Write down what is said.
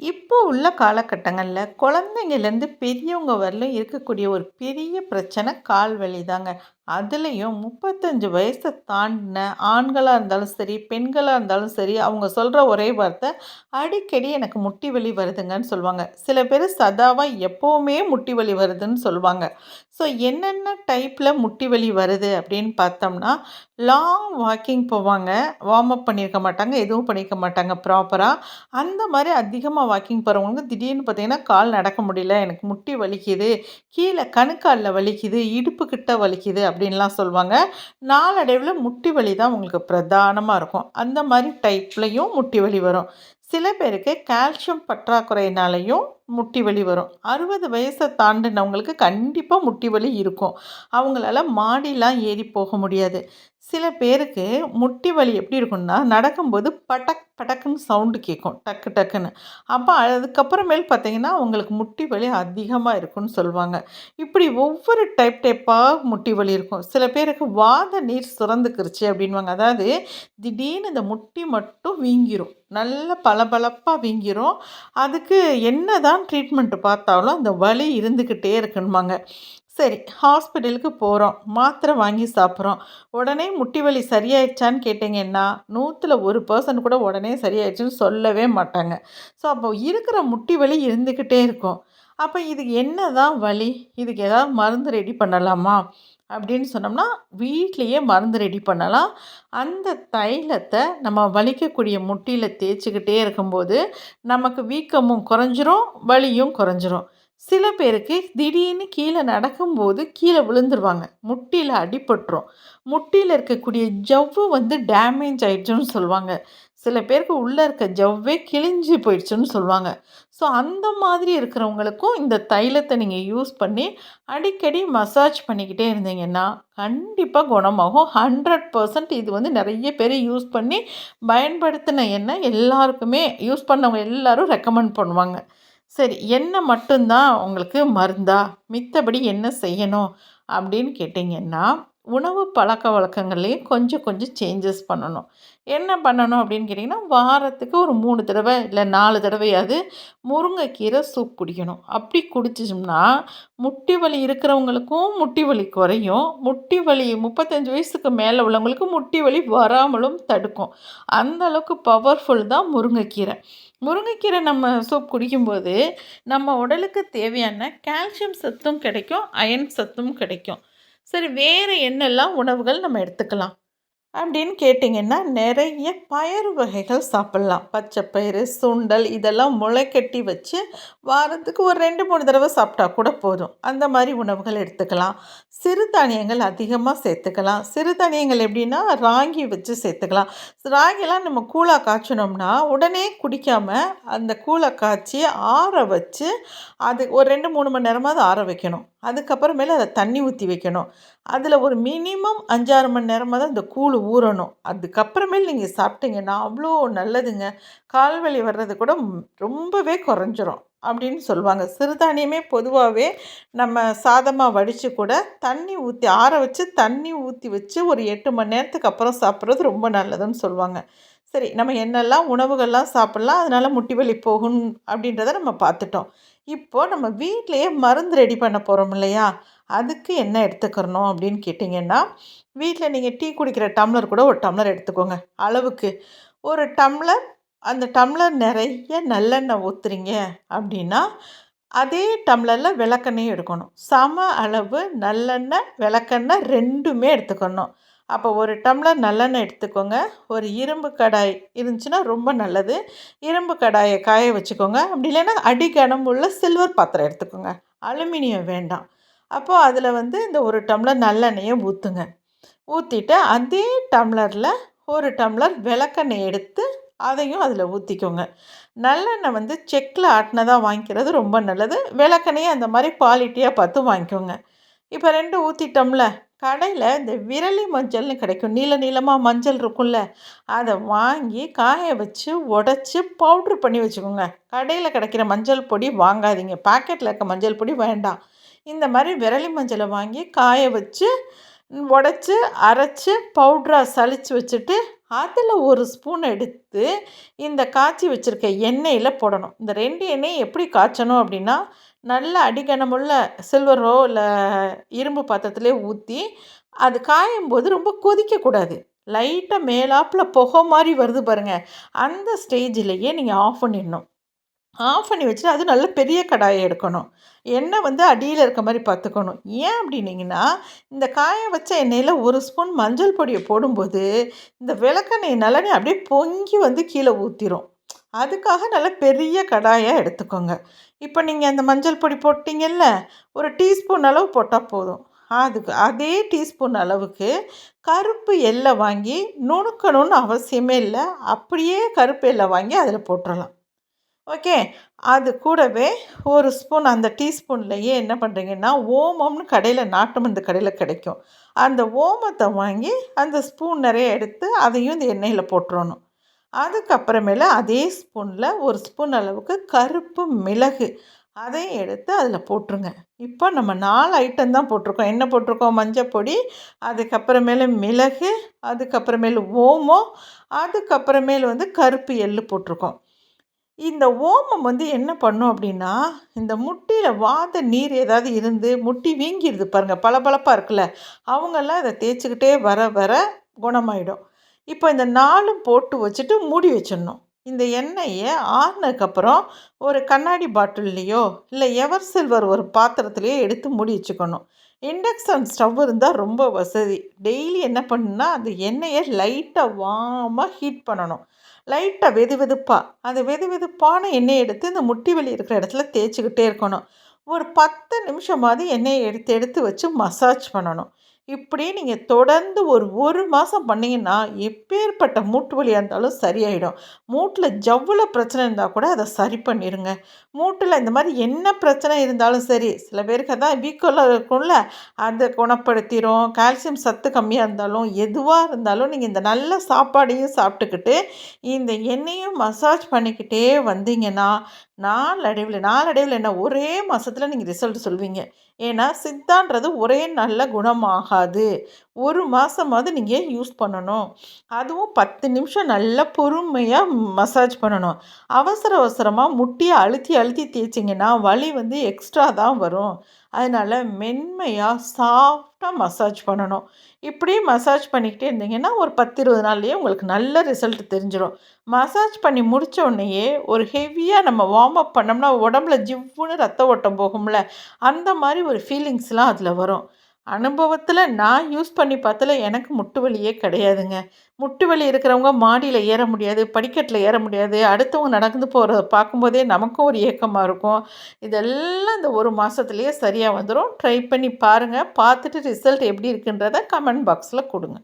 இப்போ உள்ள காலகட்டங்களில் குழந்தைங்கள்லேருந்து பெரியவங்க வரலும் இருக்கக்கூடிய ஒரு பெரிய பிரச்சனை கால் வலி தாங்க. அதுலேயும் முப்பத்தஞ்சு வயசை தாண்டின ஆண்களாக இருந்தாலும் சரி, பெண்களாக இருந்தாலும் சரி, அவங்க சொல்கிற ஒரே வார்த்தை, "அடிக்கடி எனக்கு முட்டி வலி வருதுங்கன்னு" சொல்லுவாங்க. சில பேர் சதாவாக எப்போவுமே முட்டி வலி வருதுன்னு சொல்லுவாங்க. ஸோ என்னென்ன டைப்பில் முட்டி வலி வருது அப்படின்னு பார்த்தோம்னா, லாங் வாக்கிங் போவாங்க. வார்ம் அப் பண்ணியிருக்க மாட்டாங்க. எதுவும் பண்ணியிருக்க மாட்டாங்க ப்ராப்பராக அந்த மாதிரி அதிகமாக வாக்கிங் போகிறவங்களுக்கு திடீர்னு பார்த்தீங்கன்னா, "கால் நடக்க முடியல. எனக்கு முட்டி வலிக்குது. கீழே கணுக்காலில் வலிக்குது. இடுப்பு கிட்ட வலிக்குது." அப்படின்லாம் சொல்லுவாங்க. நாளடைவில் முட்டி வலி தான் உங்களுக்கு பிரதானமாக இருக்கும். அந்த மாதிரி டைப்லையும் முட்டி வலி வரும். சில பேருக்கு கால்சியம் பற்றாக்குறையினாலையும் முட்டி வலி வரும். அறுபது வயசை தாண்டினவங்களுக்கு கண்டிப்பாக முட்டி வலி இருக்கும். அவங்களால மாடிலாம் ஏறி போக முடியாது. சில பேருக்கு முட்டி வலி எப்படி இருக்கும்னா, நடக்கும்போது படக் படக்குன்னு சவுண்டு கேட்கும். டக்கு டக்குன்னு. அப்போ அதுக்கப்புறமேல் பார்த்தீங்கன்னா, அவங்களுக்கு முட்டி வலி அதிகமாக இருக்கும்னு சொல்லுவாங்க. இப்படி ஒவ்வொரு டைப் டைப்பாக முட்டி வலி இருக்கும். சில பேருக்கு வாத நீர் சுரந்துக்கிருச்சு அப்படின்னுவாங்க. அதாவது திடீர்னு இந்த முட்டி மட்டும் வீங்கிரும். நல்ல பளபளப்பாக வீங்கிரும். அதுக்கு என்னதான் ட்ரீட்மெண்ட்டு பார்த்தாலும் அந்த வலி இருந்துக்கிட்டே இருக்குன்பாங்க. சரி ஹாஸ்பிட்டலுக்கு போகிறோம் மாத்திரை வாங்கி சாப்பிட்றோம். உடனே முட்டி வலி சரியாயிடுச்சான்னு கேட்டிங்கன்னா நூற்றில் ஒரு பர்சன் கூட உடனே சரியாயிடுச்சுன்னு சொல்லவே மாட்டாங்க. ஸோ அப்போ இருக்கிற முட்டி வலி இருந்துக்கிட்டே இருக்கும். அப்போ இதுக்கு என்னதான் வலி? இதுக்கு ஏதாவது மருந்து ரெடி பண்ணலாமா? அப்படின்னு சொன்னோம்னா, வீட்லேயே மருந்து ரெடி பண்ணலாம். அந்த தைலத்தை நம்ம வலிக்கக்கூடிய முட்டியில் தேய்ச்சிக்கிட்டே இருக்கும்போது, நமக்கு வீக்கமும் குறைஞ்சிரும், வலியும் குறைஞ்சிரும். சில பேருக்கு திடீர்னு கீழே நடக்கும்போது கீழே விழுந்துருவாங்க. முட்டியில் அடிபட்டுரும். முட்டியில் இருக்கக்கூடிய ஜவ்வு வந்து டேமேஜ் ஆயிடுச்சுன்னு சொல்லுவாங்க. சில பேருக்கு உள்ளே இருக்க ஜவ்வே கிழிஞ்சு போயிடுச்சுன்னு சொல்லுவாங்க. ஸோ அந்த மாதிரி இருக்கிறவங்களுக்கும் இந்த தைலத்தை நீங்கள் யூஸ் பண்ணி அடிக்கடி மசாஜ் பண்ணிக்கிட்டே இருந்தீங்கன்னா, கண்டிப்பாக குணமாகும். 100% இது வந்து நிறைய பேர் யூஸ் பண்ணி பயன்படுத்தின எண்ணெய் எல்லாருக்குமே யூஸ் பண்ணவங்க எல்லாரும் ரெக்கமெண்ட் பண்ணுவாங்க. சரி எண்ணெய் மட்டும் தான் உங்களுக்கு மருந்தா? மித்தபடி என்ன செய்யணும்? அப்படின்னு கேட்டிங்கன்னா உணவு பழக்க வழக்கங்கள்லேயும் கொஞ்சம் கொஞ்சம் சேஞ்சஸ் பண்ணணும். என்ன பண்ணணும் அப்படின்னு கேட்டிங்கன்னா வாரத்துக்கு ஒரு மூணு தடவை இல்லை நாலு தடவையாவது முருங்கைக்கீரை சூப் குடிக்கணும். அப்படி குடிச்சோம்னா, முட்டி வலி இருக்கிறவங்களுக்கும் முட்டி வலி குறையும். முட்டி வலி 35 வயசுக்கு மேலே உள்ளவங்களுக்கு முட்டி வலி வராமலும் தடுக்கும். அந்த அளவுக்கு பவர்ஃபுல் தான் முருங்கைக்கீரை. முருங்கைக்கீரை நம்ம சூப் குடிக்கும்போது, நம்ம உடலுக்கு தேவையான கால்சியம் சத்தும் கிடைக்கும், அயன் சத்தும் கிடைக்கும். சரி வேறு என்னெல்லாம் உணவுகள் நம்ம எடுத்துக்கலாம்? அப்படின்னு கேட்டிங்கன்னா, நிறைய பயறு வகைகள் சாப்பிட்லாம் பச்சை பயிறு, சுண்டல் இதெல்லாம் முளைக்கட்டி வச்சு வாரத்துக்கு ஒரு ரெண்டு மூணு தடவை சாப்பிட்டா கூட போதும். அந்த மாதிரி உணவுகள் எடுத்துக்கலாம். சிறுதானியங்கள் அதிகமாக சேர்த்துக்கலாம். சிறுதானியங்கள் எப்படின்னா, ராகி வச்சு சேர்த்துக்கலாம். ராகிலாம் நம்ம கூழாக காய்ச்சினோம்னா உடனே குடிக்காமல் அந்த கூழை காய்ச்சி ஆற வச்சு, அது ஒரு 2, 3 மணி நேரமாவது ஆற வைக்கணும். அதுக்கப்புறமேல அதை தண்ணி ஊற்றி வைக்கணும். அதில் ஒரு மினிமம் அஞ்சாறு மணி நேரமாக தான் அந்த கூழ் ஊறணும். அதுக்கப்புறமேல் நீங்கள் சாப்பிட்டீங்கன்னா, அவ்வளோ நல்லதுங்க. கால் வலி வர்றது கூட ரொம்பவே குறைஞ்சிரும். அப்படின்னு சொல்லுவாங்க. சிறுதானியமே பொதுவாகவே நம்ம சாதமாக வடித்து கூட தண்ணி ஊற்றி ஆற வச்சு தண்ணி ஊற்றி வச்சு ஒரு எட்டு மணி நேரத்துக்கு அப்புறம் சாப்பிட்றது ரொம்ப நல்லதுன்னு சொல்லுவாங்க. சரி நம்ம என்னெல்லாம் உணவுகள்லாம் சாப்பிட்லாம் அதனால முட்டி வலி போகும் அப்படின்றத நம்ம பார்த்துட்டோம். இப்போ நம்ம வீட்டிலையே மருந்து ரெடி பண்ண போகிறோம் இல்லையா? அதுக்கு என்ன எடுத்துக்கிறணும் அப்படின்னு கேட்டிங்கன்னா, வீட்டில் நீங்கள் டீ குடிக்கிற டம்ளர் கூட ஒரு டம்ளர் எடுத்துக்கோங்க. அளவுக்கு. ஒரு டம்ளர் அந்த டம்ளர் நிறைய நல்லெண்ணெய் ஊத்துறீங்க அப்படின்னா, அதே டம்ளரில் விளக்கெண்ணையும் எடுக்கணும். சம அளவு நல்லெண்ணெய், விளக்கெண்ணெய் ரெண்டுமே எடுத்துக்கணும். அப்போ ஒரு டம்ளர் நல்லெண்ணெய் எடுத்துக்கோங்க. ஒரு இரும்பு கடாய் இருந்துச்சுன்னா ரொம்ப நல்லது. இரும்பு கடாயை காய வச்சுக்கோங்க. அப்படி இல்லைன்னா அடிகனமுள்ள சில்வர் பாத்திரம் எடுத்துக்கோங்க. அலுமினியம் வேண்டாம். அப்போது அதில் வந்து இந்த ஒரு டம்ளர் நல்லெண்ணெயை ஊற்றுங்க ஊற்றிட்டு அதே டம்ளரில் ஒரு டம்ளர் விளக்கெண்ணெய் எடுத்து அதையும் அதில் ஊற்றிக்கோங்க நல்லெண்ணெய் வந்து செக்கில் ஆட்டினதாக வாங்கிக்கிறது ரொம்ப நல்லது. விளக்கெண்ணெய அந்த மாதிரி குவாலிட்டியாக பார்த்து வாங்கிக்கோங்க. இப்போ ரெண்டு ஊற்றிட்டோம்ல கடையில் இந்த விரலி மஞ்சள்னு கிடைக்கும். நீல நீளமாக மஞ்சள் இருக்கும்ல, அதை வாங்கி காய வச்சு உடச்சி பவுட்ரு பண்ணி வச்சுக்கோங்க. கடையில் கிடைக்கிற மஞ்சள் பொடி வாங்காதீங்க. பாக்கெட்டில் இருக்க மஞ்சள் பொடி வேண்டாம். இந்த மாதிரி விரலி மஞ்சளை வாங்கி காய வச்சு, உடச்சி அரைச்சி பவுட்ராக சளிச்சு வச்சுட்டு, அதில் ஒரு ஸ்பூன் எடுத்து இந்த காய்ச்சி வச்சுருக்க எண்ணெயில் போடணும். இந்த ரெண்டு எண்ணெய் எப்படி காய்ச்சணும் அப்படின்னா நல்ல அடிகனமுள்ள சில்வரோ இல்லை இரும்பு பாத்திரத்துலேயே ஊற்றி அது காயும் போது ரொம்ப கொதிக்கக்கூடாது. லைட்டாக மேலாப்பில் புகை மாதிரி வருது பாருங்கள் அந்த ஸ்டேஜிலேயே நீங்கள் ஆஃப் பண்ணிடணும். ஆஃப் பண்ணி வச்சுட்டு அது நல்ல பெரிய கடாயை எடுக்கணும். எண்ணெய் வந்து அடியில் இருக்க மாதிரி பார்த்துக்கணும். ஏன் அப்படின்னிங்கன்னா இந்த காய வச்ச எண்ணெயில் ஒரு ஸ்பூன் மஞ்சள் பொடியை போடும்போது இந்த விளக்கெண்ணெய் நல்லெண்ணெய் அப்படியே பொங்கி வந்து கீழே ஊற்றிடும் அதுக்காக நல்ல பெரிய கடாயாக எடுத்துக்கோங்க. இப்போ நீங்கள் அந்த மஞ்சள் பொடி போட்டிங்கல்ல ஒரு டீஸ்பூன் அளவு போட்டால் போதும். அதுக்கு அதே டீஸ்பூன் அளவுக்கு கருப்பு எள்ளை வாங்கி நுணுக்கணும்னு அவசியமே இல்லை. அப்படியே கருப்பு எள்ளை வாங்கி அதில் போட்டுடலாம் ஓகே. அது கூடவே ஒரு ஸ்பூன் அந்த டீஸ்பூன்லேயே என்ன பண்ணுறீங்கன்னா ஓமம்னு கடையில் நாட்டு மருந்து கடையில் கிடைக்கும். அந்த ஓமத்தை வாங்கி அந்த ஸ்பூன் நிறைய எடுத்து அதையும் இந்த எண்ணெயில் போட்டுறணும். அதுக்கப்புறமேல அதே ஸ்பூனில் ஒரு ஸ்பூன் அளவுக்கு கருப்பு மிளகு அதையும் எடுத்து அதில் போட்டுருங்க. இப்போ நம்ம நாலு ஐட்டம் தான் போட்டிருக்கோம். என்ன போட்டிருக்கோம்? மஞ்சப்பொடி அதுக்கப்புறமேல மிளகு அதுக்கப்புறமேலு ஓமம் அதுக்கப்புறமேல் வந்து கருப்பு எள் போட்டிருக்கோம். இந்த ஓமம் வந்து என்ன பண்ணும் அப்படின்னா இந்த முட்டியில் வாத நீர் ஏதாவது இருந்து முட்டி வீங்கிடுது பாருங்கள் பளபளப்பாக இருக்குல்ல அவங்கெல்லாம் இதை தேய்ச்சிக்கிட்டே வர வர குணமாயிடும். இப்போ இந்த நாலும் போட்டு வச்சுட்டு மூடி வச்சிடணும். இந்த எண்ணெயை ஆறுனதுக்கப்புறம் ஒரு கண்ணாடி பாட்டில்லையோ இல்லை எவர் சில்வர் ஒரு பாத்திரத்துலையோ எடுத்து மூடி வச்சுக்கணும். இண்டக்ஷன் ஸ்டவ் இருந்தால் ரொம்ப வசதி. டெய்லி என்ன பண்ணுன்னா அந்த எண்ணெயை லைட்டாக வாமாக ஹீட் பண்ணணும். லைட்டாக வெது வெதுப்பாக அந்த வெது வெதுப்பான எண்ணெயை எடுத்து இந்த முட்டி வலி இருக்கிற இடத்துல தேய்ச்சிக்கிட்டே இருக்கணும். ஒரு பத்து நிமிஷமாவது எண்ணெயை எடுத்து எடுத்து வச்சு மசாஜ் பண்ணணும். இப்படி நீங்கள் தொடர்ந்து ஒரு ஒரு மாதம் பண்ணிங்கன்னா எப்பேற்பட்ட மூட்டு வலியாக இருந்தாலும் சரியாயிடும். மூட்டில் ஜவ்வில் பிரச்சனை இருந்தால் கூட அதை சரி பண்ணிடுங்க மூட்டில் இந்த மாதிரி என்ன பிரச்சனை இருந்தாலும் சரி சில பேருக்கு அதான் வீக்கெல்லாம் இருக்கும்ல அதை குணப்படுத்திடும் கால்சியம் சத்து கம்மியாக இருந்தாலும் எதுவாக இருந்தாலும் நீங்கள் இந்த நல்ல சாப்பாடையும் சாப்பிட்டுக்கிட்டு இந்த எண்ணெயும் மசாஜ் பண்ணிக்கிட்டே வந்தீங்கன்னா நாலடைவில் நாலடைவில் என்ன ஒரே மாதத்தில் நீங்கள் ரிசல்ட் சொல்வீங்க. ஏன்னா சித்தான்றது ஒரே நல்ல குணமாகாது. ஒரு மாதமாவது நீங்கள் யூஸ் பண்ணணும்? அதுவும் பத்து நிமிஷம் நல்லா பொறுமையாக மசாஜ் பண்ணணும். அவசர அவசரமாக முட்டியை அழுத்தி அழுத்தி தேய்ச்சிங்கன்னா வலி வந்து எக்ஸ்ட்ரா தான் வரும். அதனால் மென்மையாக சாஃப்டாக மசாஜ் பண்ணணும். இப்படி மசாஜ் பண்ணிக்கிட்டே இருந்தீங்கன்னா ஒரு பத்து இருபது நாள்லேயே உங்களுக்கு நல்ல ரிசல்ட் தெரிஞ்சிடும் மசாஜ் பண்ணி முடித்த உடனேயே ஒரு ஹெவியாக நம்ம வார்ம் அப் பண்ணோம்னா உடம்புல ஜிவ்வுன்னு ரத்த ஓட்டம் போகும்ல? அந்த மாதிரி ஒரு ஃபீலிங்ஸ்லாம் அதில் வரும். அனுபவத்தில் நான் யூஸ் பண்ணி பார்த்தல எனக்கு முட்டு வலியே கிடையாதுங்க. முட்டு வலி இருக்கிறவங்க மாடியில் ஏற முடியாது படிக்கட்டில் ஏற முடியாது அடுத்தவங்க நடந்து போகிறத பார்க்கும்போதே நமக்கும் ஒரு ஏக்கமாக இருக்கும். இதெல்லாம் இந்த ஒரு மாதத்துலேயே சரியாக வந்துடும் ட்ரை பண்ணி பாருங்கள் பார்த்துட்டு ரிசல்ட் எப்படி இருக்குன்றத கமெண்ட் பாக்ஸில் கொடுங்க.